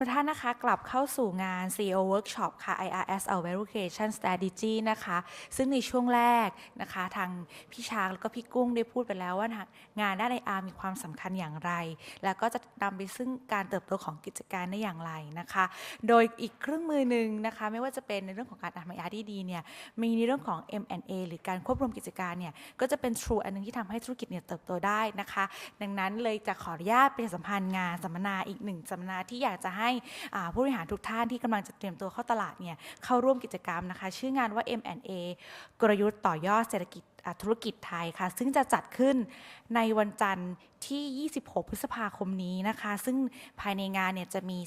ทุกท่านนะคะกลับเข้าสู่งาน CEO Workshop ค่ะ IRS Our Verification Strategy นะคะ ซึ่งในช่วงแรกนะคะ ทางพี่ช้างแล้วก็พี่กุ้งได้พูดไปแล้วว่างานด้าน IR มีความสำคัญอย่างไร แล้วก็จะนำไปซึ่งการเติบโตของกิจการได้อย่างไรนะคะ โดยอีกเครื่องมือหนึ่งนะคะ ไม่ว่าจะเป็นในเรื่องของการทำ IR ที่ดีเนี่ยมีในเรื่องของ M&A หรือการควบรวมกิจการเนี่ยก็จะเป็น True อันหนึงที่ทำให้ธุรกิจเนี่ยเติบโตได้นะคะ ดังนั้นเลยจะขออนุญาตประชาสัมพันธ์งานสัมมนาอีกหนึ่งสัมมนาที่อยากจะให้ให้ผู้บริหารทุกท่านที่กำลังจะเตรียมตัวเข้าตลาดเนี่ยเข้าร่วมกิจกรรมนะคะ ชื่องานว่า M&A กลยุทธ์ต่อยอดเศรษฐกิจ ธุรกิจไทยค่ะ ซึ่งจะจัดขึ้นในวันจันทร์ที่ 26 พฤษภาคมนี้นะคะ ซึ่งภายในงานเนี่ยจะมี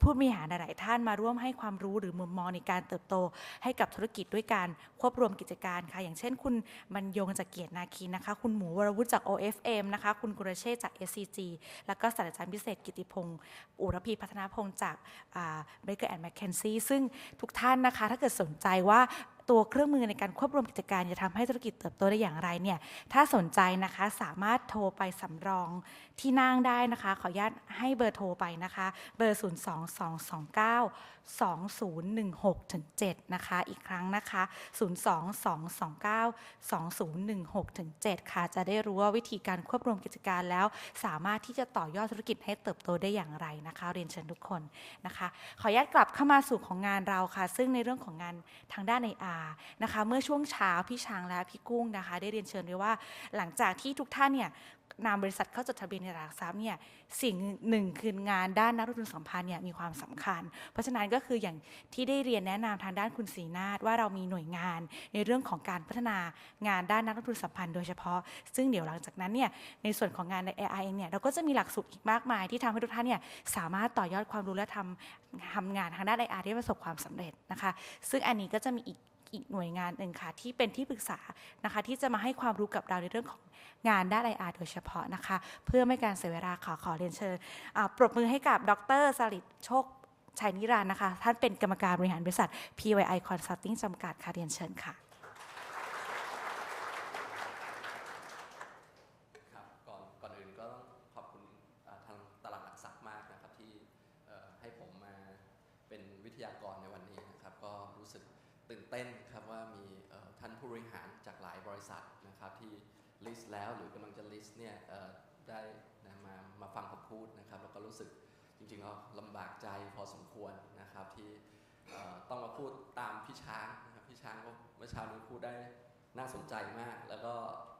ผู้บริหารหลายท่านมาร่วมให้ความรู้หรือมุมมองในการเติบโตให้กับธุรกิจด้วยการควบรวมกิจการค่ะ อย่างเช่น คุณบรรยงจากเกียรตินาคีนะคะ คุณหมูวรวุฒิจาก OFM นะคะ คุณกุรเชษจาก SCG แล้วก็ศาสตราจารย์พิเศษกิติพงศ์อุรพีพัฒนาพงศ์จากเบเกอร์แอนด์แมคเคนซี่ซึ่งทุกท่านนะคะ ถ้าเกิดสนใจว่า ตัวเครื่องมือในการควบรวมกิจการจะทำให้ธุรกิจเติบโตได้อย่างไรเนี่ยถ้าสนใจนะคะสามารถโทรไปสำรองที่นั่งได้นะคะ ขออนุญาตให้เบอร์โทรไปนะคะ เบอร์ 0 2 2 2 9 2016ถึง7นะคะ อีกครั้งนะคะ 0 2 2 2 9 2016ถึง7ค่ะ จะได้รู้ว่าวิธีการควบรวมกิจการแล้ว สามารถที่จะต่อยอดธุรกิจให้เติบโตได้อย่างไรนะคะ เรียนเชิญทุกคนนะคะ ขออนุญาตกลับเข้ามาสู่ของงานเราค่ะ ซึ่งในเรื่องของงานทางด้านในอานะคะ เมื่อช่วงเช้าพี่ช้างและพี่กุ้งนะคะ ได้เรียนเชิญไว้ว่า หลังจากที่ทุกท่านเนี่ย นำบริษัทเข้าจดทะเบียนในตลาดหลักทรัพย์เนี่ยสิ่งหนึ่งคืองานด้านนักลงทุนสัมพันธ์เนี่ยมีความสำคัญ เพราะฉะนั้นก็คืออย่างที่ได้เรียนแนะนำทางด้านคุณศรีนาฏว่าเรามีหน่วยงานในเรื่องของการพัฒนางานด้านนักลงทุนสัมพันธ์โดยเฉพาะ ซึ่งเดี๋ยวหลังจากนั้นเนี่ยในส่วนของงานใน AI เองเนี่ยเราก็จะมีหลักสูตรอีกมากมาย ที่ทำให้ทุกท่านเนี่ยสามารถต่อยอดความรู้และทำทำงานทางด้าน AI ได้ประสบความสำเร็จนะคะ ซึ่งอันนี้ก็จะมีอีก อีกหน่วยงานหนึ่งค่ะที่เป็นที่ปรึกษานะคะที่จะมาให้ความรู้กับเราในเรื่องของงานด้านไออาร์โดยเฉพาะนะคะ เพื่อไม่การเสียเวลาขอขอเรียนเชิญปรบมือให้กับดรสลิดโชคชัยนิรันดร์นะคะ ท่านเป็นกรรมการบริหารบริษัท PYI Consulting จำกัดค่ะเรียนเชิญค่ะ ครับก่อนก่อนอื่นก็ต้องขอบคุณอ่าทางตลาดหลักทรัพย์มากนะครับที่เอ่อให้ผมมาเป็นวิทยากรในวันนี้นะครับ ก็รู้สึกตื่นเต้นครับว่ามีเอ่อท่านผู้บริหารจากหลายบริษัทนะครับที่ ลิสต์แล้ว หรือกำลังจะลิสต์เนี่ยได้นะมามาฟังผมพูดนะครับแล้วก็รู้สึกจริงๆก็ลำบากใจพอสมควรนะครับที่ต้องมาพูดตามพี่ช้างนะครับพี่ช้างก็เมื่อเช้านี้พูดได้น่าสนใจมาก แล้วก็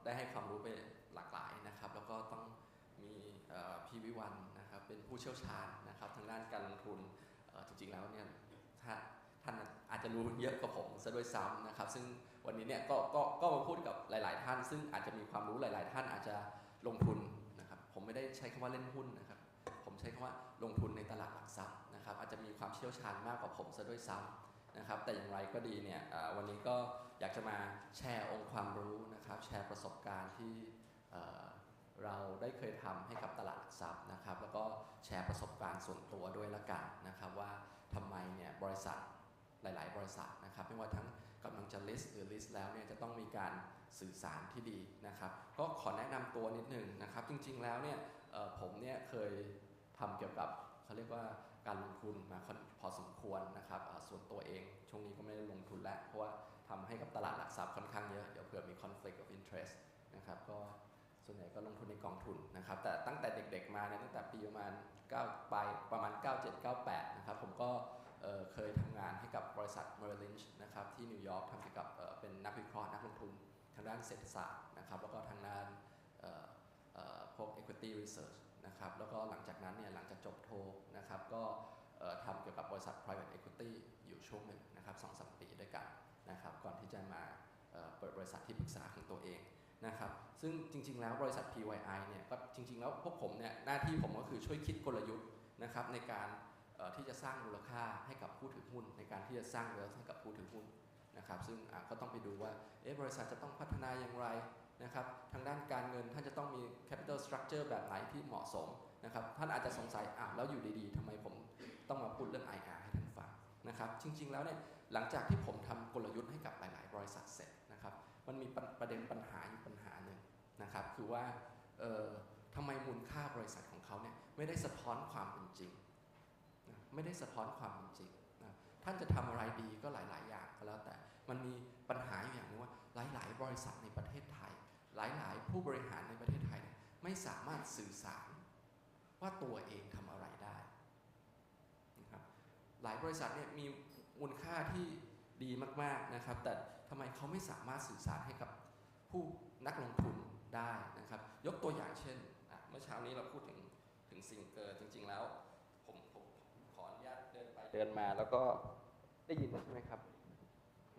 ได้ให้ความรู้ไปหลากหลายนะครับ แล้วก็ต้องมีพี่วิวันนะครับเป็นผู้เชี่ยวชาญนะครับทางด้านการลงทุนจริงๆแล้วเนี่ยท่านอาจจะรู้เยอะกว่าผมซะด้วยซ้ำนะครับ ซึ่ง วันนี้เนี่ยก็ก็ก็มาพูดกับหลาย ๆ ท่าน ซึ่งอาจจะมีความรู้หลาย ๆ ท่านอาจจะลงทุนนะครับผมไม่ได้ใช้คำว่าเล่นหุ้นนะครับ ผมใช้คำว่าลงทุนในตลาดหลักทรัพย์นะครับ อาจจะมีความเชี่ยวชาญมากกว่าผมซะด้วยซ้ำนะครับ แต่อย่างไรก็ดีเนี่ยวันนี้ก็อยากจะมาแชร์องค์ความรู้นะครับ แชร์ประสบการณ์ที่เราได้เคยทำให้กับตลาดหลักทรัพย์นะครับ แล้วก็แชร์ประสบการณ์ส่วนตัวด้วยละกันนะครับ ว่าทำไมเนี่ยบริษัทหลาย ๆ บริษัทนะครับ ไม่ว่าทั้ง กำลังจะ list หรือ list แล้วเนี่ยจะต้องมีการสื่อสารที่ดีนะครับ ก็ขอแนะนำตัวนิดหนึ่งนะครับ จริงๆแล้วเนี่ยผมเนี่ยเคยทำเกี่ยวกับเขาเรียกว่าการลงทุนมาค่อนพอสมควรนะครับส่วนตัวเองช่วงนี้ก็ไม่ได้ลงทุนแล้วเพราะว่าทำให้กับตลาดหลักทรัพย์ค่อนข้างเยอะเดี๋ยวเผื่อมี conflict of interest นะครับก็ส่วนใหญ่ก็ลงทุนในกองทุนนะครับ แต่ตั้งแต่เด็กๆมาเนี่ยตั้งแต่ปีประมาณ9ปลายประมาณ 97 98 นะครับผมก็ เเคยทำงานให้กับบริษัท Merrill Lynch นะครับที่นิวยอร์กทำเกี่ยวกับเเป็นนักวิเคราะห์นักลงทุนทางด้านเศรษฐศาสตร์นะครับแล้วก็ทางด้านพวก equity research นะครับแล้วก็หลังจากนั้นเนี่ยหลังจากจบโทนะครับก็ทำเกี่ยวกับบริษัท private equity อยู่ช่วงหนึ่งนะครับสองสามปีด้วยกันนะครับก่อนที่จะมาเปิดบริษัทที่ปรึกษาของตัวเองนะครับซึ่งจริง ๆ แล้วบริษัท PYI เนี่ยก็จริง ๆ แล้วพวกผมเนี่ยหน้าที่ผมก็คือช่วยคิดกลยุทธ์นะครับในการ ที่จะสร้างมูลค่าให้กับผู้ถือหุ้น ในการที่จะสร้าง wealth ให้กับผู้ถือหุ้นนะครับซึ่งก็ต้องไปดูว่าเอ๊ะบริษัทจะต้องพัฒนาอย่างไรนะครับทางด้านการเงินท่านจะต้องมี capital structure แบบไหนที่เหมาะสมนะครับท่านอาจจะสงสัยอ้าแล้วอยู่ดีๆทำไมผมต้องมาพูดเรื่อง IR ให้ท่านฟังนะครับจริงๆแล้วเนี่ยหลังจากที่ผมทำกลยุทธ์ให้กับหลาย ๆ บริษัทเสร็จนะครับมันมีประประเด็นปัญหาอยู่ปัญหาหนึ่งนะครับคือว่าทำไมมูลค่าบริษัทของเขาเนี่ยไม่ได้สะท้อนความเป็นจริง ไม่ได้สะท้อนความเป็นจริงนะท่านจะทำอะไรดีก็หลาย ๆ อย่างก็แล้วแต่มันมีปัญหาอยู่อย่างหนึงว่าหลาย ๆ บริษัทในประเทศไทย หลาย ๆ ผู้บริหารในประเทศไทยเนี่ยไม่สามารถสื่อสารว่าตัวเองทำอะไรได้นะครับหลายบริษัทเนี่ยมีมูลค่าที่ดีมาก ๆ นะครับ แต่ทำไมเขาไม่สามารถสื่อสารให้กับผู้นักลงทุนได้นะครับ ยกตัวอย่างเช่น เมื่อเช้านี้เราพูดถึงถึงซิงเกอร์จริง ๆ แล้วผมผมขออนุญาต เดินมาแล้วก็ได้ยินใช่ไหมครับ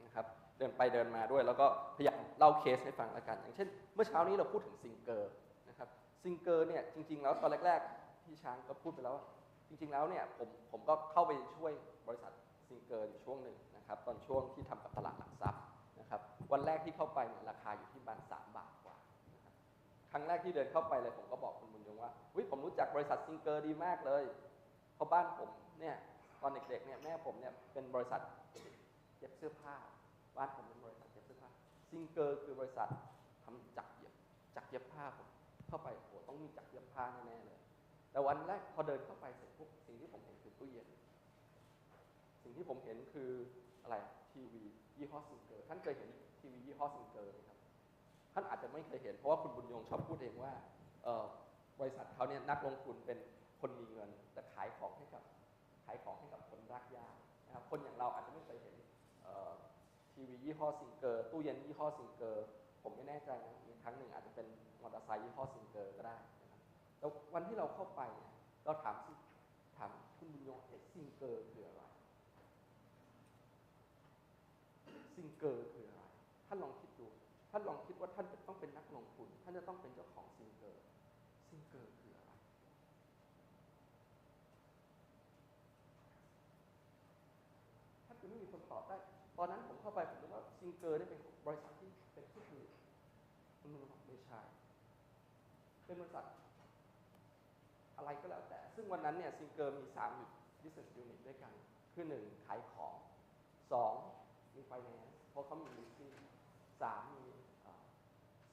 นะครับ เดินไปเดินมาด้วย แล้วก็พยายามเล่าเคสให้ฟังล้วกัน อย่างเช่น เมื่อเช้านี้เราพูดถึงซิงเกอร์นะครับซิงเกอร์เนี่ยจริง ๆ แล้วตอนแรกๆพี่ช้างก็พูดไปแล้วว่าจริง ๆ แล้วเนี่ยผมผมก็เข้าไปช่วยบริษัทซิงเกอร์อยู่ช่วงหนึ่งนะครับ ตอนช่วงที่ทำกับตลาดหลักทรัพย์นะครับ วันแรกที่เข้าไปเนี่ยราคาอยู่ที่ประมาณสามบาทกว่าครั้งแรกที่เดินเข้าไปเลยผมก็บอกคุณบุญยงว่าวิผมรู้จักบริษัทซิงเกอร์ดีมากเลยเพราะบ้านผมเนี่ย ตอนเด็กๆเนี่ยแม่ผมเนี่ยเป็นบริษัทเย็บเสื้อผ้า บ้านผมเป็นบริษัทเย็บเสื้อผ้าซิงเกอร์คือบริษัททำจักรเย็บจักรเย็บผ้าผมเข้าไปโอ้ต้องมีจักรเย็บผ้าแน่ๆเลย แต่วันแรกพอเดินเข้าไปเสร็จปุ๊บสิ่งที่ผมเห็นคือตู้เย็น สิ่งที่ผมเห็นคืออะไรทีวียี่ห้อซิงเกอร์ท่านเคยเห็นทีวียี่ห้อซิงเกอร์ไหมครับท่านอาจจะไม่เคยเห็นเพราะว่าคุณบุญยงชอบพูดเองว่าบริษัทเขาเนี่ยนักลงทุนเป็นคนมีเงิน แต่ขายของให้กับายของให้กับคนรากหญ้านะครับคนอย่างเราอาจจะไม่เคยเห็นทีวียี่ห้อซิงเกอร์ตู้เย็นยี่ห้อซิงเกอร์ผมไม่แน่ใจนะมีครั้งหนึ่งอาจจะเป็นมอเตอร์ไซค์ยี่ห้อซิงเกอร์ก็ได้นะครับแล้ววันที่เราเข้าไปเนี่ยเราถามถามคุณบุญยงเอ๊ะซิงเกอร์คืออะไรซิงเกอร์คืออะไรท่านลองคิดดูท่านลองคิดว่าท่านต้องเป็นนักลงทุน ท่านจะต้องเป็นเจ้าของซิงเกอร์ซิงเกอร์คืออะไร ถ้าจะไม่มีคนตอบได้ ตอนนั้นผมเข้าไปผมนึกว่าซิงเกอร์นี่เป็นบริษัทที่เป็นผู้ผลิตคุณลุงบอกไม่ใช่เป็นบริษัทอะไรก็แล้วแต่ ซึ่งวันนั้นเนี่ยซิงเกอร์มี3อยู่ business unit ด้วยกัน คือ 1 ขายของ 2 มี finance เพราะเขามี leasing 3 มีเอ่อ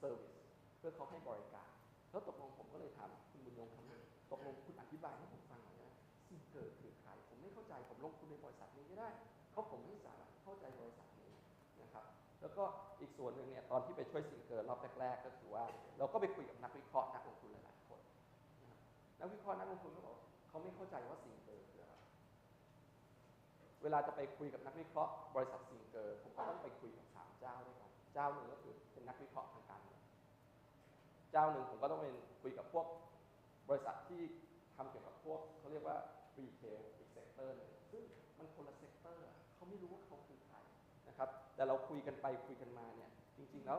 service เพื่อเขาให้บริการ แล้วตกลงผมก็เลยถามคุณบุญยงคำนึงตกลงคุณอธิบายให้ผมฟังหน่อยนะซิงเกอร์คือใคร ผมไม่เข้าใจผมลงทุนในบริษัทนี้ไม่ได้ เพราะผมไม่สา แล้วก็อีกส่วนหนึ่งเนี่ยตอนที่ไปช่วยซิงเกิลรอบแรกๆก็คือว่า เราก็ไปคุยกับนักวิเคราะห์นักลงทุนหลายๆคนนักวิเคราะห์นักลงทุนก็บอกเขาไม่เข้าใจว่าซิงเกิลคืออะไรเวลาจะไปคุยกับนักวิเคราะห์บริษัทซิงเกิลผมก็ต้องไปคุยกับสามเจ้าด้วยกันเจ้าหนึ่งก็คือเป็นนักวิเคราะห์ทางการเงินเจ้าหนึ่งผมก็ต้องไปคุยกับพวกบริษัทที่ทำเกี่ยวกับพวกเขาเรียกว่ารีเทลอีกเซกเตอร์หนึงซึ่งมันคนละเซกเตอร์เขาไม่รู้ว่า แต่เราคุยกันไปคุยกันมาเนี่ย จริง ๆ แล้ว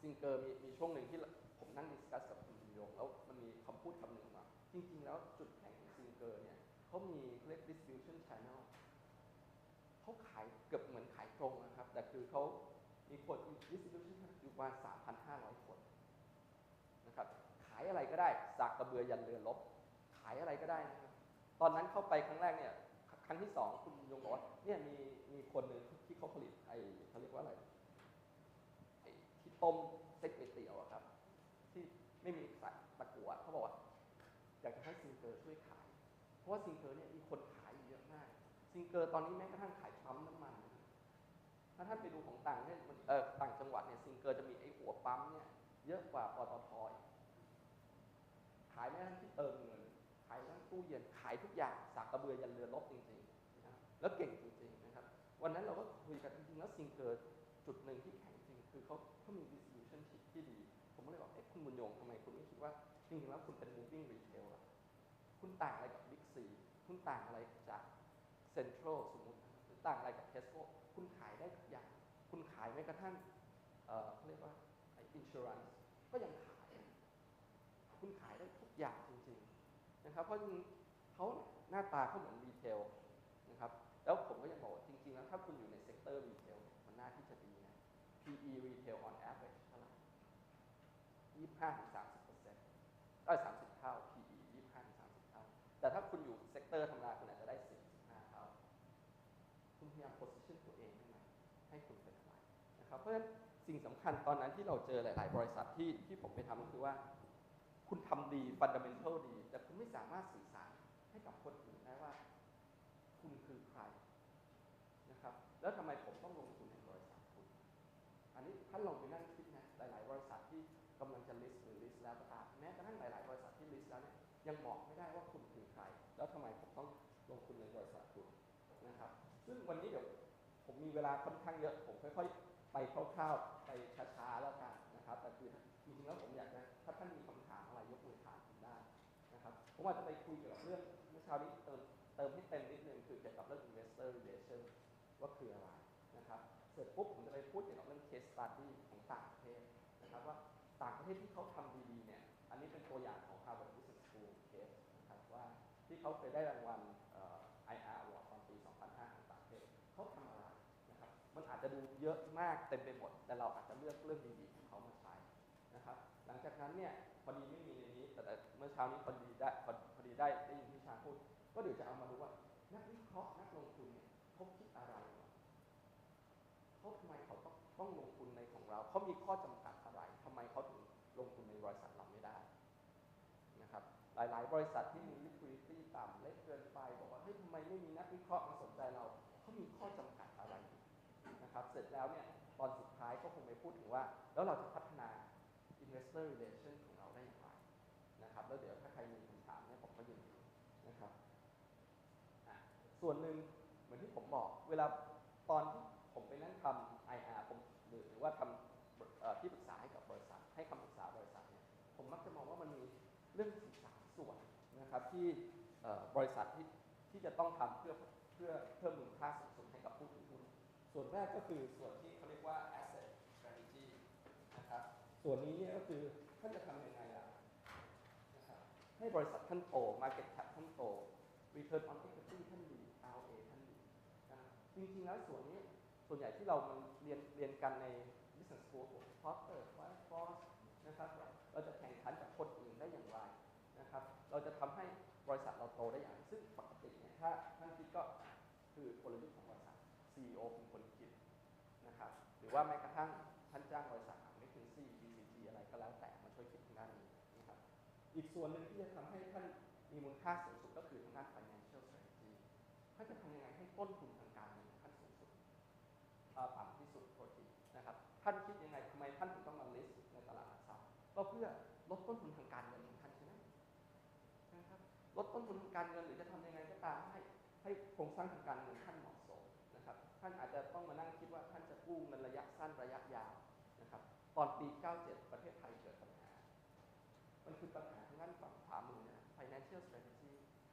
ซิงเกอร์มีมีช่วงหนึ่งที่ผมนั่งดิสคัสกับคุณยงแล้วมันมีคำพูดคำหนึ่งมา จริง ๆ แล้วจุดแข็งของซิงเกอร์เนี่ยเขามีเรียก distribution channel เขาขายเกือบเหมือนขายตรงนะครับ แต่คือเขามีคน distribution อยู่ประมาณ3,500 คนนะครับขายอะไรก็ได้จากกระเบือยันเรือรบขายอะไรก็ได้นะครับตอนนั้นเข้าไปครั้งแรกเนี่ยครั้งที่สองคุณยงบอกว่าเนี่ยมีมีคนหนึ่งที่เขาผลิต เขาเรียกว่าอะไรไอ้ที่ต้มเซ็กก๋วยเตี๋ยวอะครับ ที่ไม่มีสายตะกั่วเขาบอกว่าอยากจะให้ซิงเกอร์ช่วยขาย เพราะว่าซิงเกอร์เนี่ยมีคนขายอยู่เยอะมากซิงเกอร์ตอนนี้แม้กระทั่งขายปั๊มน้ำมันถ้าท่านไปดูของต่างเนี่ยเออต่างจังหวัดเนี่ยซิงเกอร์จะมีไอ้หัวปั๊มเนี่ยเยอะกว่าปตทขายแม้กระทั่งที่เติมเงินขายทั้งตู้เย็นขายทุกอย่างสากกระเบือยันเรือรบจริงๆนะแล้วเก่งจริงๆนะครับ วันนั้นเราก็ แล้วซิงเกิร์จุดหนึ่งที่แข็งจริง คือเขาเขามี distribution ที่ที่ดี ผมก็เลยบอกเอ๊ะคุณบุญยงทำไมคุณไม่คิดว่า จริงๆแล้วคุณเป็น moving retail อะคุณต่างอะไรกับ Big C คุณต่างอะไรจาก Central สมมติหรือต่างอะไรกับ Tesco คุณขายได้ทุกอย่าง คุณขายแม้กระทั่งเอ่อเขาเรียกว่าไอ้ insurance ก็ยังขาย คุณขายได้ทุกอย่างจริงๆนะครับเพราะจริงเขาหน้าตาเขาเหมือนรีเทลนะครับแล้วผมก็ยังบอกว่าจริงๆแล้วถ้าคุณอยู่ในเซกเตอร์รีเทลเนี่ยมันน่าที่จะดีนะ PE retail on average เท่าไหร่25ถึง30เปอร์เซ็นต์เอ้ย30เท่า PE 25ถึง30เท่า แต่ถ้าคุณอยู่เซกเตอร์ธรรมดาคุณอาจจะได้10 15เท่า คุณพยายาม position ตัวเองได้ไหมให้คุณเป็นอะไรนะครับ เพราะฉะนั้นสิ่งสำคัญตอนนั้นที่เราเจอหลาย ๆ บริษัทที่ที่ผมไปทำก็คือว่า คุณทำดีฟันดัมเ n นทัลดี แต่คุณไม่สามารถสื่อสารให้กับคนอื่นได้ว่า คุณคือใครนะครับ แล้วทำไมผมต้องลงทุนในบริษัทคุณ อันนี้ท่านลองไปนั่งคิดนะหลาย ๆ บริษัทที่กำลังจะ list หรือ list แล้วก็ตามแม้กระทั่งหลาย ๆ บริษัทที่ list แล้วเนี่ยยังบอกไม่ได้ว่าคุณคือใคร แล้วทำไมผมต้องลงทุนในบริษัทคุณนะครับ ซึ่งวันนี้เดี๋ยวผมมีเวลาค่อนข้างเยอะ ผมค่อย ๆ ไปคร่าวๆ ไปช้าๆ แล้วกันนะครับ แต่คือจริงๆแล้วผมอยากจะถ้าท่านมีคำถามอะไรยกมือถามผมได้นะครับ ผมอาจจะไปคุยเกี่ยวกับเรื่องเมื่อเช้านี้เติมเติมให้เต็มนิดนึงคือเกี่ยวกับเรื่อง investor relation ว่าคืออะไรนะครับ เสร็จปุ๊บ ยวกับเรื่อง case study ของต่างประเทศนะครับว่าต่างประเทศที่เขาทำดีๆเนี่ยอันนี้เป็นตัวอย่างของ Harvard Business School case นะครับว่าที่เขาเคยได้รางวัลเอ่อ IR Award ตอนปี 2005 ของต่างประเทศเขาทำอะไรนะครับมันอาจจะดูเยอะมากเต็มไปหมด แต่เราอาจจะเลือกเรื่องดีๆของเขามาใช้นะครับหลังจากนั้นเนี่ยพอดีไม่มีในนี้แต่เมื่อเช้านี้พอดีได้พอดีได้ได้ยินพี่ชาพูด ก็เดี๋ยวจะเอามาดูว่านักวิเคราะห์นัเนี่ยเขาคิดอะไรวะเขาทำไมเขาต้องต้องลงทุนในของ เขามีข้อจำกัดอะไรทำไมเขาถึงลงทุนในบริษัทเราไม่ได้นะครับหลาย ๆ บริษัทที่มี liquidity ต่ำเล็กเกินไป บอกว่าเฮ้ยทำไมไม่มีนักวิเคราะห์มาสนใจเราเขามีข้อจำกัดอะไรนะครับเสร็จแล้วเนี่ยตอนสุดท้ายก็คงไปพูดถึงว่า แล้วเราจะพัฒนา investor relation ของเราได้อย่างไรนะครับแล้วเดี๋ยวถ้าใครมีคำถามเนี่ยผมก็ยินดีนะครับส่วนหนึ่งเหมือนที่ผมบอก เวลาตอนที่ผมไปนั่งทำ IR ผมหรือว่าทำ นะครับที่บริษัทที่ที่จะต้องทำเพื่อเพื่อเพิ่มมูลค่าสูงสุดให้กับผู้ถือหุ้นส่วนแรกก็คือส่วนที่เขาเรียกว่า asset strategy นะครับส่วนนี้เนี่ยก็คือท่านจะทำยังไงล่ะนะครับให้บริษัทท่านโต market cap ท่านโต return on equity ท่านดี ROA ท่านดีนะจริงๆแล้วส่วนนี้ส่วนใหญ่ที่เรามันเรียนเรียนกันใน business school พวก Porter White Frost นะครับเราจะแข่ง เราจะทำให้บริษัทเราโตได้อย่าง ซึ่งปกติเนี่ยถ้าท่านคิดก็คือกลยุคของบริษัท CEO เป็นคนคิดนะครับหรือว่าแม้กระทั่งท่านจ้างบริษัทไม่ถึง C BCG อะไรก็แล้วแต่มาช่วยคิดทางด้านนี้นะครับอีกส่วนหนึ่งที่จะทำให้ท่านมีมูลค่าสูงสุดก็คือทางด้าน financial strategy ท่านจะทำยังไงให้ต้นทุน ลดต้นทุนการเงินหรือจะทำยังไงก็ตามให้ให้โครงสร้างทางการเงินท่านเหมาะสมนะครับ ท่านอาจจะต้องมานั่งคิดว่าท่านจะกู้เงินระยะสั้นระยะยาวนะครับ ตอนปี 97 ประเทศไทยเกิดปัญหา มันคือปัญหาทางด้านฝั่งขวามือนะ financial strategy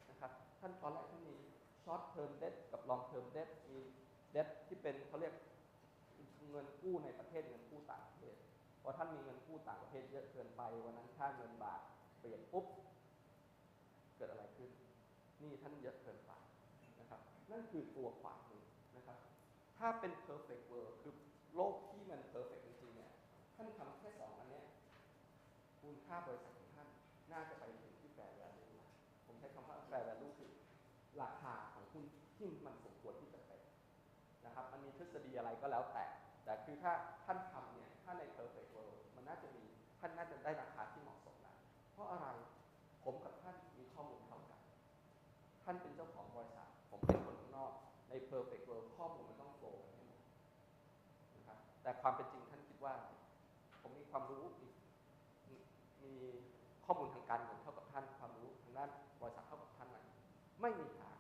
นะครับ ท่านตอนแรกท่านมี short term debt กับ long term debt มี debt ที่เป็นเขาเรียกเงินกู้ในประเทศเงินกู้ต่างประเทศพอท่านมีเงินกู้ต่างประเทศเยอะเกินไปวันนั้นค่าเงินบาทเปลี่ยนปุ๊บ เกิดอะไรขึ้น นี่ท่านเยอะเกินไปนะครับ นั่นคือตัวขวามือนะครับ ถ้าเป็น perfect world คือโลกที่มัน perfect จริงๆเนี่ยท่านทำแค่สองอันเนี้ยมูลค่าบริษัทของท่านน่าจะไปถึงที่ fair value ผมใช้คำว่า fair value คือราคาของหุ้นที่มันสมควรที่จะเป็นนะครับมันมีทฤษฎีอะไรก็แล้วแต่ แต่คือถ้าท่านทำเนี่ยถ้าใน perfect world มันน่าจะมีท่านน่าจะได้ราคาที่เหมาะสมนะเพราะอะไรผมกับท่านมีข้อมูลเท่ากัน ท่านเป็นเจ้าของบริษัท ผมเป็นคนข้างนอก ใน perfect world ข้อมูลมันต้องโฟล์กันให้หมดนะครับ แต่ความเป็นจริงท่านคิดว่า ผมมีความรู้ มีมีข้อมูลทางการเงินเท่ากับท่าน ความรู้ทางด้านบริษัทเท่ากับท่านไหมไม่มีทาง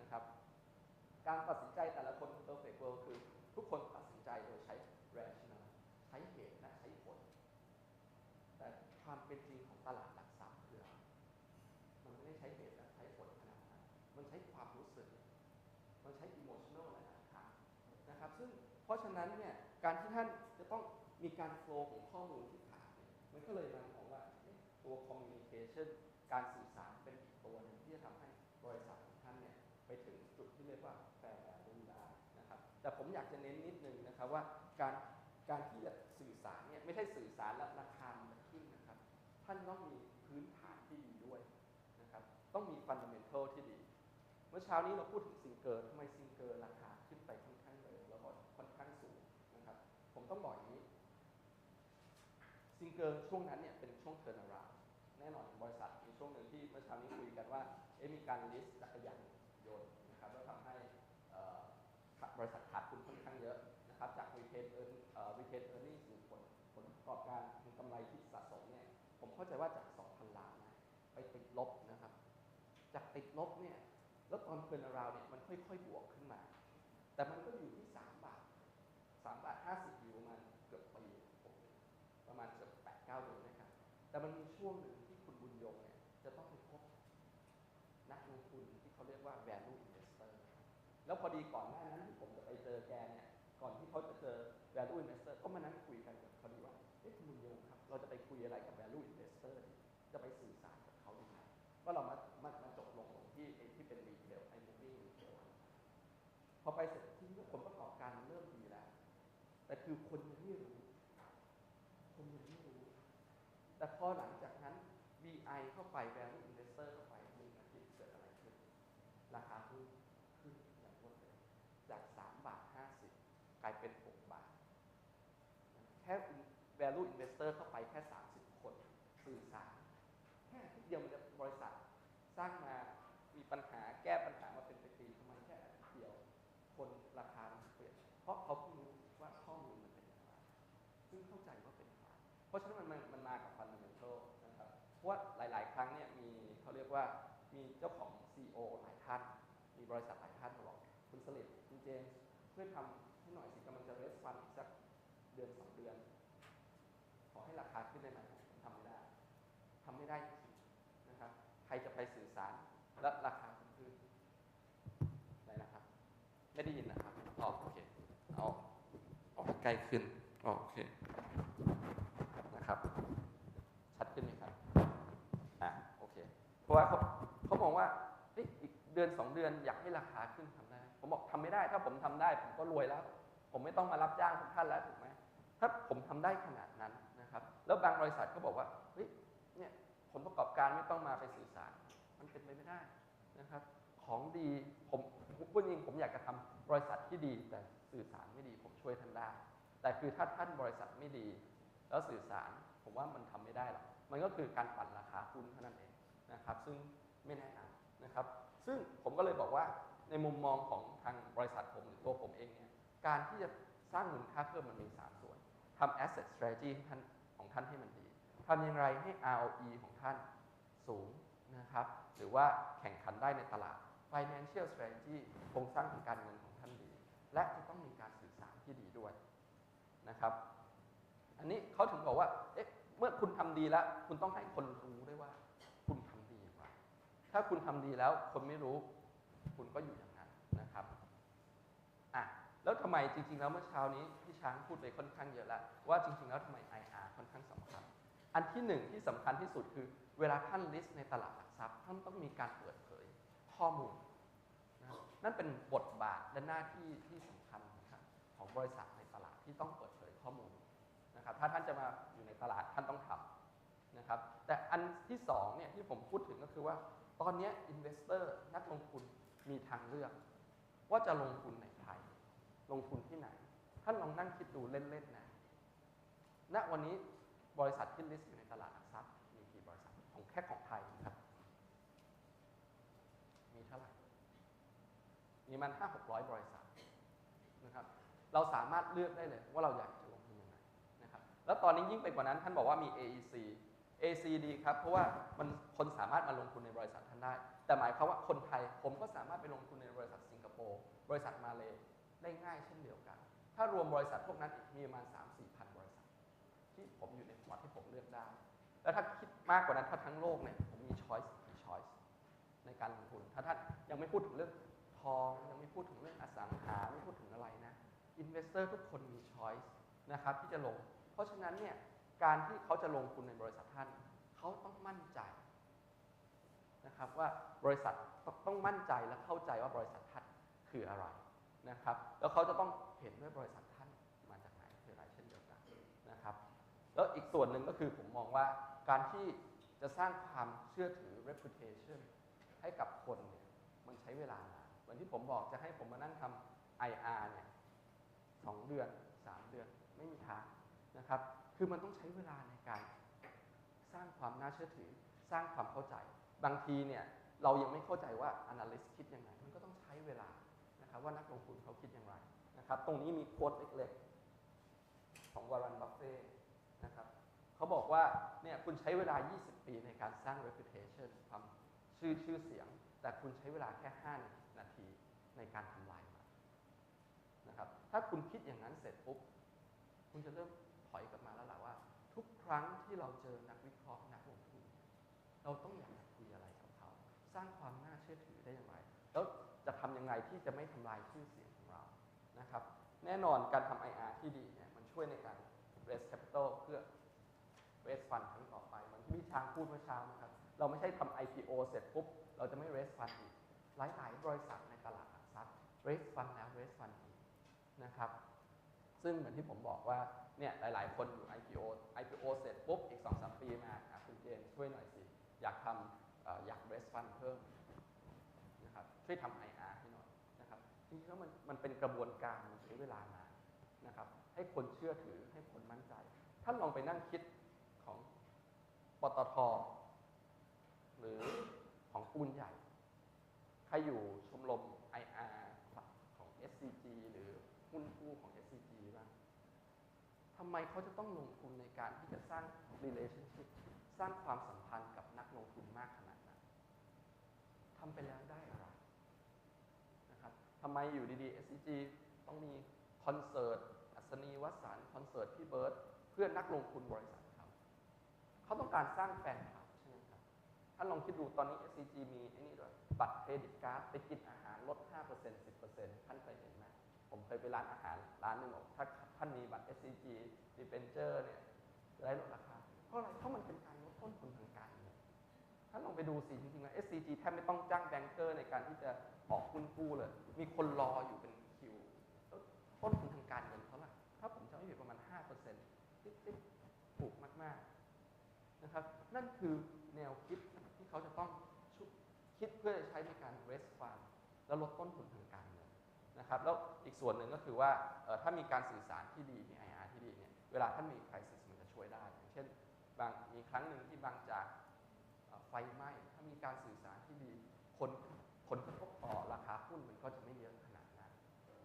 นะครับ การตัดสินใจแต่ละคน perfect world คือทุกคนตัดสินใจโดยใช้ rational ใช้เหตุและใช้ผล แต่ความเป็นจริงของตลาดหลักทรัพย์คืออะไรมันไม่ได้ใช้เหตุและใช้ผลขนาดนั้น มันใช้ความรู้สึก มันใช้ emotional หลายๆทางนะครับ ซึ่ง เพราะฉะนั้นเนี่ยการที่ท่านจะต้องมีการโฟล์ของข้อมูลที่ขานมันก็เลยมันของว่าตัว communication การสื่อสารเป็นอีกตัวหนึ่งที่จะทำให้บริษัทของท่านเนี่ยไปถึงจุดที่เรียกว่า fair value ได้นะครับแต่ผมอยากจะเน้นนิดนึงนะครับว่าการการที่จะสื่อสารเนี่ยไม่ใช่สื่อสารแล้วราคามันจะขึ้นนะครับ ท่านต้องมีพื้นฐานที่ดีด้วยนะครับต้องมีฟันดัมเมนทัลที่ดี เมื่อเช้านี้เราพูดถึงซิงเกิลทำไมซิงเกิลราคา ต้องบอกอย่างนี้ ซิงเกิลช่วงนั้นเนี่ยเป็นช่วงเทอร์นาราแน่นอนบริษัทมีช่วงหนึ่งที่เมื่อเช้านี้คุยกันว่าเอ๊มีการลิสต์จักรยานยนต์นะครับแล้วทำให้บริษัทขาดทุนค่อนข้างเยอะนะครับจากวีเทสเอิร์นวีเทสเอิร์นนี่ส่ผลผลประกอบการมีกำไรที่สะสมเนี่ยผมเข้าใจว่าจาก 2,000 ล้านนะไปติดลบนะครับ จากติดลบเนี่ยแล้วตอนเทอร์นาราเนี่ยมันค่อยๆบวก ช่วงหนึ่งที่คุณบุญยงเนี่ยจะต้องไปพบนักลงทุนที่เขาเรียกว่า value investor แล้วพอดีก่อนหน้านั้นที่ผมจะไปเจอแกเนี่ยก่อนที่เขาจะเจอ value investor ก็มานั่งคุยกันกับเขาดีว่าเอ๊ะคุณบุญยงครับ เราจะไปคุยอะไรกับ value investor จะไปสื่อสารกับเขาดีไหมก็เรามามามาจบลงตรงที่ไอ้ที่เป็น retail ไอ้ moving retail พอไปเสร็จที่ผลประกอบการเริ่มดีแล้วแต่คือคนยังไม่รู้คนยังไม่รู้ แต่พอหลังจากนั้น VI เข้าไป value investor เข้าไปหนึ่งอาทิตย์เกิดอะไรขึ้น ราคาหุ้นขึ้นอย่างรวดเร็วจาก 3 บาท 50 กลายเป็น 6 บาท แค่ value investor เข้าไปแค่ 30 คนสื่อสาร แค่อาทิตย์เดียวมันจะบริษัท สร้างมา มีปัญหาแก้ปัญหามาเป็นปีๆทำไมแค่อาทิตย์เดียว คนราคามัน เพราะเขาเพิ่งรู้ว่าข้อมูลมันเป็นอย่างไรซึ่งเข้าใจว่าเป็นอย่างไรเพราะฉะนั้นมันมันมันมากับ fundamental นะครับเพราะว่าหลาย ๆ ครั้งเนี่ยมีเขาเรียกว่ามีเจ้าของ c ีอหลายท่าน มีบริษัทหลายท่านมาบอกคุณสลิดคุณเจมส์ช่วยทำให้หน่อยสิกำลังจะเรสฟันอีกสักเดือนสองเดือน ขอให้ราคาขึ้นได้ไหมผมทำไม่ได้ทำไม่ได้จริงๆนะครับ ใครจะไปสื่อสารและราคาขึ้นขึ้นไหนนะครับ ไม่ได้ยินนะครับอ๋อโอเคเอาเอา ใกล้ขึ้น โอเคนะครับ ชัดขึ้นไหมครับอ่าโอเค เพราะว่าเขาเขามองว่าเฮ้ยอีกเดือนสองเดือนอยากให้ราคาขึ้นทำได้ ผมบอกทำไม่ได้ ถ้าผมทำได้ ผมก็รวยแล้ว ผมไม่ต้องมารับจ้างทุกท่านแล้วถูกไหมถ้าผมทำได้ขนาดนั้นนะครับ แล้วบางบริษัทก็บอกว่าเฮ้ยเนี่ยผลประกอบการไม่ต้องมาไปสื่อสาร มันเป็นไปไม่ได้นะครับ ของดีผมพูดจริงผมอยากจะทำบริษัทที่ดีแต่สื่อสารไม่ดีผมช่วยท่านได้ แต่คือถ้าท่านบริษัทไม่ดี แล้วสื่อสารผมว่ามันทำไม่ได้หรอกมันก็คือการปั่นราคาหุ้นเท่านั้นเองนะครับซึ่งไม่แนะนำนะครับซึ่งผมก็เลยบอกว่าในมุมมองของทางบริษัทผมหรือตัวผมเองเนี่ยการที่จะสร้างมูลค่าเพิ่มมันมี 3 ส่วนทำ asset strategy ท่านของท่านให้มันดีทำอย่างไรให้ ROE ของท่านสูงนะครับหรือว่าแข่งขันได้ในตลาด financial strategy โครงสร้างทางการเงินของท่านดี และจะต้องมีการสื่อสารที่ดีด้วย นะครับ อันนี้เขาถึงบอกว่า เอ๊ะ เมื่อคุณทำดีแล้ว คุณต้องให้คนรู้ด้วยว่า คุณทำดีอย่า ถ้าคุณทำดีแล้ว คนไม่รู้ คุณก็อยู่อย่างนั้นนะครับอะแล้วทำไมจริง ๆ แล้วเมื่อเช้านี้พี่ช้างพูดไปค่อนข้างเยอะแล้วว่าจริง ๆ แล้วทำไม IR ค่อนข้างสำคัญ อันที่หนึ่งที่สำคัญที่สุดคือเวลาท่าน list ในตลาดหลักทรัพย์ท่านต้องมีการเปิดเผยข้อมูลนะนั่นเป็นบทบาทและหน้าที่ที่สำคัญนะคของบริษัทใน ที่ต้องเปิดเผยข้อมูลนะครับถ้าท่านจะมาอยู่ในตลาดท่านต้องทำนะครับแต่อันที่สองเนี่ยที่ผมพูดถึงก็คือว่า ตอนนี้อินเวสเตอร์นักลงทุนมีทางเลือก ว่าจะลงทุนในไทย ลงทุนที่ไหน ท่านลองนั่งคิดดูเล่นๆนะณวันนี้บริษัทที่ลิสต์อยู่ในตลาดหลักทรัพย์มีกี่บริษัทของแค่ของไทยนะครับมีเท่าไหร่มีมันห้าหกร้อยบริษัท เราสามารถเลือกได้เลยว่าเราอยากจะลงทุนยังไงนะครับ แล้วตอนนี้ยิ่งไปกว่านั้นท่านบอกว่ามี AEC AC ดีครับเพราะว่ามันคนสามารถมาลงทุนในบริษัทท่านได้ แต่หมายความว่าคนไทยผมก็สามารถไปลงทุนในบริษัทสิงคโปร์บริษัทมาเลได้ง่ายเช่นเดียวกัน ถ้ารวมบริษัทพวกนั้นอีกมีประมาณ 3 4 พันบริษัท ที่ผมอยู่ในพอร์ตที่ผมเลือกได้ แล้วถ้าคิดมากกว่านั้นถ้าทั้งโลกเนี่ยผมมีช้อยส์กี่ช้อยส์ในการลงทุน ถ้าท่านยังไม่พูดถึงเรื่องทองยังไม่พูดถึงเรื่องอสังหาไม่พูดถึง อินเวสเตอร์ทุกคนมีช้อยส์นะครับที่จะลง เพราะฉะนั้นเนี่ยการที่เขาจะลงทุนในบริษัทท่าน เขาต้องมั่นใจนะครับว่าบริษัทต้องต้องมั่นใจและเข้าใจว่าบริษัทท่านคืออะไรนะครับแล้วเขาจะต้องเห็นด้วยบริษัทท่านมาจากไหนคืออะไรเช่นเดียวกันนะครับแล้วอีกส่วนหนึ่งก็คือผมมองว่าการที่จะสร้างความเชื่อถือ reputation ให้กับคนเนี่ยมันใช้เวลานานเหมือนที่ผมบอกจะให้ผมมานั่งทำ IR เนี่ย สองเดือนสามเดือนไม่มีทางนะครับ คือมันต้องใช้เวลาในการสร้างความน่าเชื่อถือ สร้างความเข้าใจ บางทีเนี่ยเรายังไม่เข้าใจว่า analyst คิดยังไง มันก็ต้องใช้เวลานะครับว่านักลงทุนเขาคิดอย่างไรนะครับ ตรงนี้มีโค้ดเล็กๆ ของวารันบัฟเฟ่นะครับเขาบอกว่าเนี่ยคุณใช้เวลา 20 ปีในการสร้าง reputation ความชื่อชื่อเสียง แต่คุณใช้เวลาแค่ 5 นาทีในการทำลาย ถ้าคุณคิดอย่างนั้นเสร็จปุ๊บ คุณจะเริ่มถอยกลับมาแล้วล่ะว่า ทุกครั้งที่เราเจอนักวิเคราะห์นักลงทุน เราต้องอยากคุยอะไรกับเขา สร้างความน่าเชื่อถือได้อย่างไร แล้วจะทำยังไงที่จะไม่ทำลายชื่อเสียงของเรานะครับ แน่นอนการทำ IR ที่ดีเนี่ยมันช่วยในการ raise capital เพื่อ raise fund ครั้งต่อไปมือนพี่ช้างพูดเมื่อเช้านะครับ เราไม่ใช่ทำ IPO เสร็จปุ๊บ เราจะไม่ raise fund อีกหลายๆบริษัทในตลาดหลักทรัพย์ raise fund แล้ว raise fund นะครับ ซึ่งเหมือนที่ผมบอกว่าเนี่ยหลาย ๆ คนอยู่ IPO IPO เสร็จปุ๊บอีก 2-3 ปีมาคุณเจนช่วยหน่อยสิ อยากทำออยาก raise fund เพิ่มนะครับช่วยทำ IR ให้หน่อยนะครับจริงๆแล้วมันมันเป็นกระบวนการมันใช้เวลานานนะครับให้คนเชื่อถือให้คนมั่นใจ ท่านลองไปนั่งคิดของปตท หรือของปูนใหญ่ ใครอยู่ชมรม IR ของ SCG หรือหุ้นกู้ของ SCG บ้างทำ ไมเขาจะต้องลงทุนในการที่จะสร้าง relationship สร้างความสัมพันธ์กับนักลงทุนมากขนาดนั้นทำไปแล้วได้อะไรนะครับทำไมอยู่ดีๆ SCG ต้องมีคอนเสิร์ตอัศนีวสันคอนเสิร์ตพี่เบิร์ตเพื่อนนักลงทุนบริษัทเขาเขาต้องการสร้างแฟนคลับใช่ไหมครับท่านลองคิดดูตอนนี้ SCG มีไอ้นี่ด้วยบัตรเครดิตการ์ดไปกินอาหารลด 5% 10%ท่านเคยเห็นไหมผมเคยไปร้านอาหารร้านหนึ่งบอกถ้า ท่านมีบัตร SCG d e b e n t u r e เนี่ยได้ลดราคา เพราะอะไร เพราะมันเป็นการลดต้นทุนทางการเงินท่านลองไปดูสิจริงๆแล้ว SCG แทบไม่ต้องจ้างแบงเกอร์ในการที่จะออกหุ้นกู้เลย มีคนรออยู่เป็นคิวต้นทุนทางการเงินเท่าไหร่ถ้าผมจำไม่ผิดประมาณ5%ติ๊บๆถูกมากๆนะครับนั่นคือแนวคิดที่เขาจะต้องคิดเพื่อใช้ในการ raise fund แล้วลดต้นทุนทาง นะครับแล้วอีกส่วนหนึ่งก็คือว่าถ้ามีการสื่อสารที่ดีมี IR ที่ดีเนี่ยเวลาท่านมี crisis มันจะช่วยได้ อย่างเช่นบางมีครั้งหนึ่งที่บางจากไฟไหม้ถ้ามีการสื่อสารที่ดีคนผลกระทบต่อราคาหุ้นมันก็จะไม่เยอะขนาดนั้น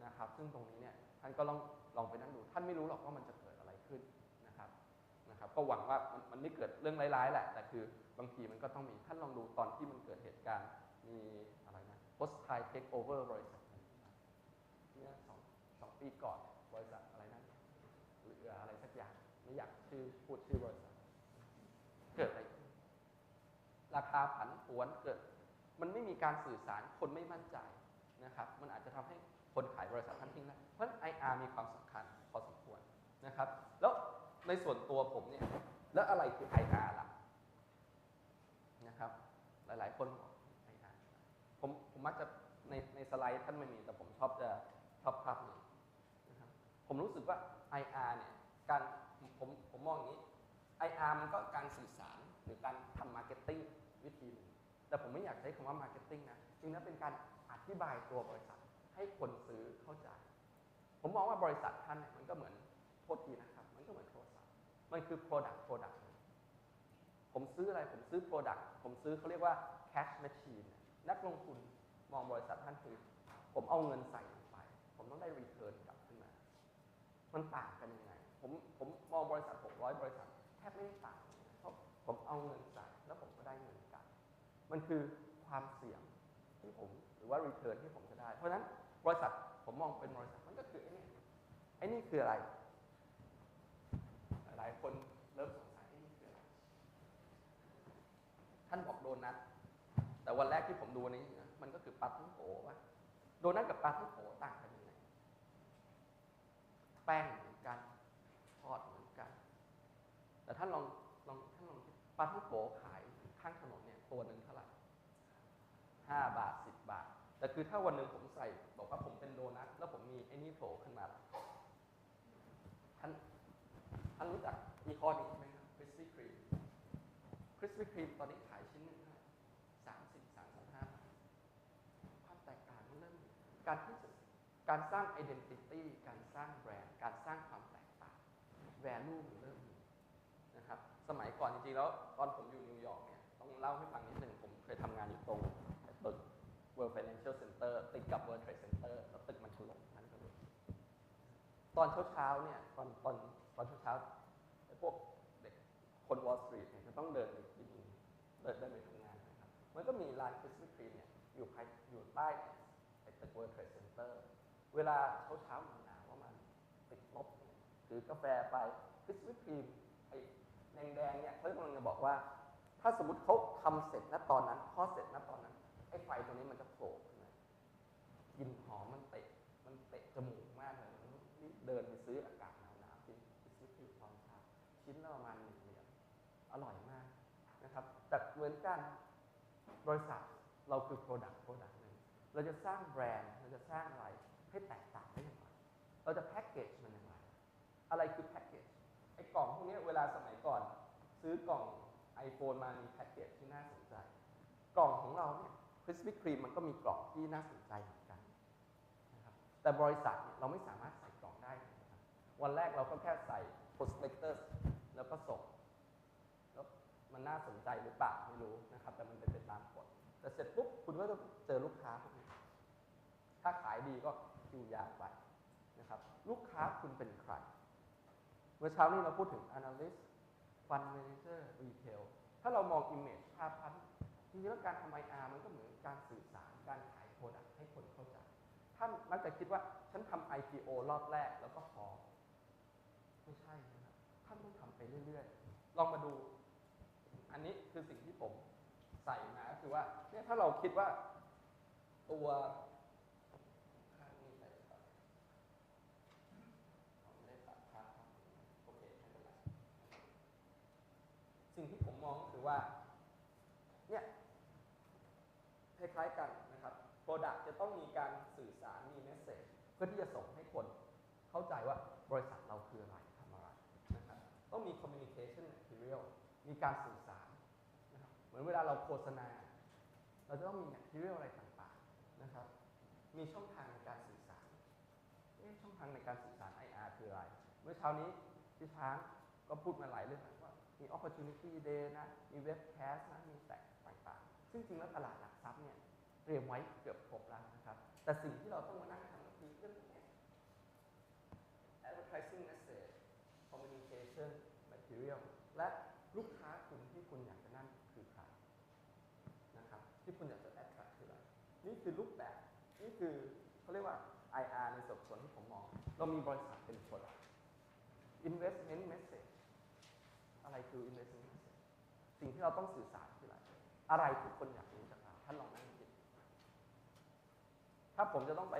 นะครับ ซึ่งตรงนี้เนี่ยท่านก็ลองลองไปนั่งดู ท่านไม่รู้หรอกว่ามันจะเกิดอะไรขึ้นนะครับนะครับก็หวังว่ามันมันไม่เกิดเรื่องร้ายๆแหละ แต่คือบางทีมันก็ต้องมีท่านลองดูตอนที่มันเกิดเหตุการณ์มีอะไรนะ post Thai take over บริษัทหนึ่งเนี่ยสองสอง ปีก่อนบริษัทอะไรนะหรืออะไรสักอย่างไม่อยากชื่อพูดชื่อบริษัท เกิดอะไร ราคาผันผวนเกิด มันไม่มีการสื่อสารคนไม่มั่นใจนะครับ มันอาจจะทำให้คนขายบริษัทท่านทิ้งได้เพราะฉะนั้น IR มีความสำคัญพอสมควรนะครับ แล้วในส่วนตัวผมเนี่ยแล้วอะไรคือ IR ล่ะนะครับ หลายๆ คนบอก IR ผมผมมักจะในในสไลด์ท่านไม่มีแต่ผมชอบจะชอบภาพนี้นะครับ ผมรู้สึกว่า IR เนี่ยการผมผมมองอย่างนี้ IR มันก็การสื่อสารหรือการทำมาร์เก็ตติ้งวิธีหนึ่งแต่ผมไม่อยากใช้คำว่ามาร์เก็ตติ้งนะจริงๆแล้วเป็นการอธิบายตัวบริษัทให้คนซื้อเข้าใจ ผมมองว่าบริษัทท่านเนี่ยมันก็เหมือนโทษทีนะครับ มันก็เหมือนโทรศัพท์มันคือ product product ผมซื้ออะไรผมซื้อ product ผมซื้อเขาเรียกว่า cash machine นักลงทุนมองบริษัทท่านคือ ผมเอาเงินใส่ลงไป ผมต้องได้ return กลับขึ้น มันต่างกันยังไง ผมผมมองบริษัท 600 บริษัทแทบไม่ได้ต่างเพราะผมเอาเงินใส่แล้วผมก็ได้เงินกลับ มันคือความเสี่ยงที่ผมหรือว่า return ที่ผมจะได้ เพราะฉะนั้นบริษัทผมมองเป็นบริษัทมันก็คือไอ้นี่ไอ้นี่คืออะไร หลายคนเริ่มสงสัยไอ้นี่คืออะไรท่านบอกโดนัทแต่วันแรกที่ผมดูนี้นะมันก็คือปลาท่องโกว่าโดนัทกับปลาท่องโกต่างกันยังไง แป้งเหมือนกันทอดเหมือนกัน แต่ท่านลองลองท่านลองคิดปลาท่องโกขายข้างถนนเนี่ยตัวหนึ่งเท่าไหร่ห้าบาทสิบบาท แต่คือถ้าวันหนึ่งผมใส่บอกว่าผมเป็นโดนัทแล้วผมมีไอ้นี่โผล่ขึ้นมาท่านท่านรู้จักยี่ห้อนี้ใช่ไหมครับคริสปี้ครีมคริสปี้ครีมตอนนี้ขายชิ้นหนึ่งสามสิบสามสิบห้าความแตกต่างมันเริ่ม การที่จะการสร้าง identity สร้างแบรนด์ การสร้างความแตกต่าง value มันเริ่มนะครับ สมัยก่อนจริงๆแล้วตอนผมอยู่นิวยอร์กเนี่ยต้องเล่าให้ฟังนิดหนึ่งผมเคยทำงานอยู่ตรงตึก World Financial Center ติดกับ World Trade Center แล้วตึกมันถล่มนั่นก็เลยตอนเช้าๆเนี่ยตอนตอนตอนเช้าๆพวกเด็กคนวอลล์สตรีทเนี่ยจะต้องเดินไปกินเดินเดินไปทำงานนะครับมันก็มีร้านคริสปี้ครีมเนี่ยอยู่ภายอยู่ใต้ไอ้ตึกเวิร์ลเทรดเซ็นเตอร์เวลาเช้าๆหนาวๆว่ามันติดลบเนี่ย ถือกาแฟไปคริสปี้ครีมไอ้แดงๆเนี่ยเขากำลังจะบอกว่า ถ้าสมมติเขาทำเสร็จณตอนนั้นทอดเสร็จณตอนนั้นไอ้ไฟตรงนี้มันจะโผล่ขึ้นมากลินหอมมันเตะมันเตะจมูกมากเลยนรีบเดินไปซื้ออากาศหนาวๆกินคริสปี้ครีมตอนเช้าชิ้นละประมาณหนึ่งเหรียญอร่อยมากนะครับแต่เหมือนกันบริษัทเราคือ Product Product หนึ่งเราจะสร้างแบรนด์เราจะสร้างอะไรให้แตกต่างได้อย่างไรเราจะแพ็กเกจ อะไรคือแพ็กเกจไอ้กล่องพวกนี้เวลาสมัยก่อน ซื้อกล่อง iPhone มามีแพ็กเกจที่น่าสนใจ กล่องของเราเนี่ยคริสปี้ครีมมันก็มีกล่องที่น่าสนใจเหมือนกันนะครับแต่บริษัทเนี่ยเราไม่สามารถใส่กล่องได้นะครับวันแรกเราก็แค่ใส่ prospectus แล้วก็ส่งแล้วมันน่าสนใจหรือเปล่าไม่รู้นะครับ แต่มันเป็นไปตามกฎแต่เสร็จปุ๊บคุณก็จะเจอลูกค้าพวกนี้ถ้าขายดีก็คิวยาวไปนะครับ ลูกค้าคุณเป็นใคร เมื่อเช้านี้เราพูดถึง analyst fund manager retail ถ้าเรามอง image ภาพพันจริงๆแล้วการทำ IR มันก็เหมือนการสื่อสาร การขาย product ให้คนเข้าใจ ท่านมักจะคิดว่าฉันทำ IPO รอบแรกแล้วก็พอ ไม่ใช่นะครับ ท่านต้องทำไปเรื่อยๆ ลองมาดู อันนี้คือสิ่งที่ผมใส่มาก็คือว่าเนี่ยถ้าเราคิดว่าตัวข้างนี้ใส่ไปก่อนผมไม่ได้ตัดภาพครับโอเคไม่เป็นไร สิ่งที่ผมมองก็คือ ว่า เนี่ยคล้ายๆกันนะครับ Product จะต้องมีการสื่อสารมีเมสเซจเพื่อที่จะส่งให้คนเข้าใจว่าบริษัทเราคืออะไรทำอะไรนะครับต้องมี communication material มีการสื่อสารนะครับเหมือนเวลาเราโฆษณา เราจะต้องมี material อะไรต่างๆนะครับ มีช่องทางในการสื่อสารช่องทางในการสื่อสาร IR คืออะไร เมื่อเช้านี้พี่ช้างก็พูดมาหลายเรื่อง มี opportunity day นะ มี webcast นะ มีแตกต่างๆ ซึ่งจริงแล้วตลาดหลักทรัพย์เนี่ยเตรียมไว้เกือบครบแล้วนะครับ แต่สิ่งที่เราต้องมานั่งทำก็คือเรื่องนี้ advertising message communication material และลูกค้าคุณที่คุณอยากจะนั่นคือใครนะครับที่คุณอยากจะ attract คืออะไร นี่คือรูปแบบ นี่คือเขาเรียกว่า IR ในส่วนที่ผมมอง เรามีบริษัทเป็น product investment message คือ investment สิ่งที่เราต้องสื่อสารคืออะไร อะไรที่คนอยากรู้จากเราท่านลองนั่งคิดถ้าผมจะต้องไป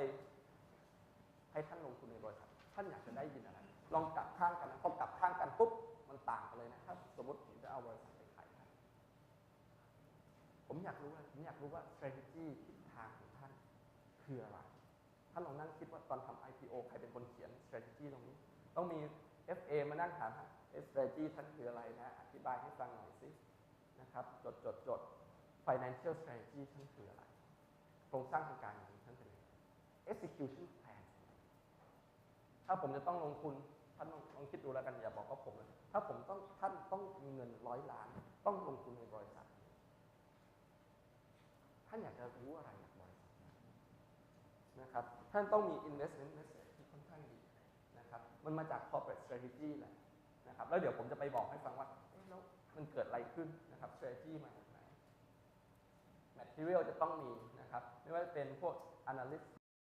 ให้ท่านลงทุนในบริษัท ท่านอยากจะได้ยินอะไร ลองกลับข้างกันนะพอกลับข้างกันปุ๊บ มันต่างกันเลยนะถ้าสมมติผมจะเอาบริษัทไปขายท่านผมอยากรู้อะไรผมอยากรู้ว่า strategy ทิศทางของท่านคืออะไร ท่านลองนั่งคิดว่าตอนทำ IPO ใครเป็นคนเขียน strategy ตรงนี้ ต้องมี FA มานั่งถาม ฮะ strategy ท่านคืออะไรนะ อธิบายให้ฟังหน่อยสินะครับ จดจดจด financial strategy ท่านคืออะไร โครงสร้างทางการเงินท่านเป็นยังไง execution plan ถ้าผมจะต้องลงทุนท่านลองคิดดูแล้วกันอย่าบอกว่าผมถ้าผมต้องท่านต้องมีเงินร้อยล้าน ต้องลงทุนในบริษัท ท่านอยากจะรู้อะไรจากบริษัทนะครับ ท่านต้องมี investment message ที่ค่อนข้างดีนะครับ มันมาจาก corporate strategy แหละ นะครับแล้วเดี๋ยวผมจะไปบอกให้ฟังว่าแล้วมันเกิดอะไรขึ้นนะครับ strategy มาจากไหน material จะต้องมีนะครับ ไม่ว่าจะเป็นพวก analyst